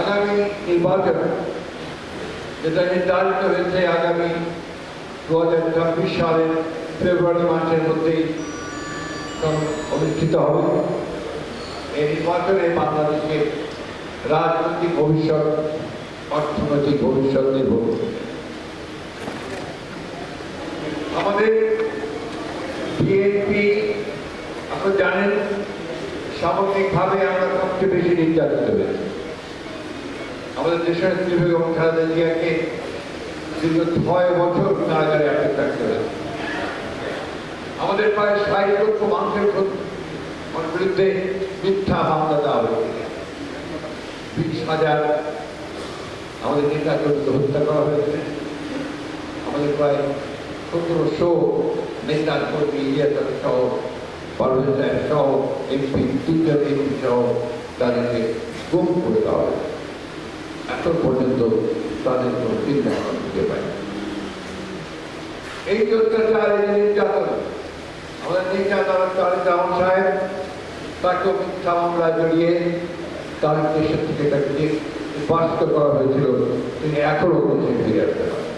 আগামী নির্বাচন যেটা নির্ধারিত হয়েছে আগামী দু হাজার চব্বিশ সালের ফেব্রুয়ারি মাসের মধ্যেই অনুষ্ঠিত হবে। এই নির্বাচনে বাংলাদেশের রাজনৈতিক ভবিষ্যৎ, অর্থনৈতিক ভবিষ্যৎ নির্ভর। আমাদের বিএনপি, আপনারা জানেন, সামগ্রিকভাবে আমরা সবচেয়ে বেশি নির্যাতিত হয়েছি। আমাদের দেশের বেগম খালেদা জিয়াকে দীর্ঘ ছয় বছর কারাগারে আটকে থাকতে হয়েছে আমাদের প্রায় ষাট লক্ষ মানুষের বিরুদ্ধে মিথ্যা মামলা দেওয়া হয়েছে। বিশ হাজার আমাদের নেতাকর্মীকে হত্যা করা হয়েছে। আমাদের প্রায় সতেরোশো নেতা কর্মী ইলিয়াস সহ পারভেজ সহ এমপি তিনজন এমপি সহ তাদেরকে গুম করে দেওয়া হয়েছে। এখন পর্যন্ত তাদের কোনো চিন্তা করা পাই পারে এই যে অত্যাচার এই নির্যাতন। আমাদের নির্যাতন তার রহমান সাহেব, তাকে মিথ্যা মামলা জড়িয়ে তার দেশের থেকে তাকে করা হয়েছিল। তিনি এখনও কোথায় ফিরে আসতে পারেন।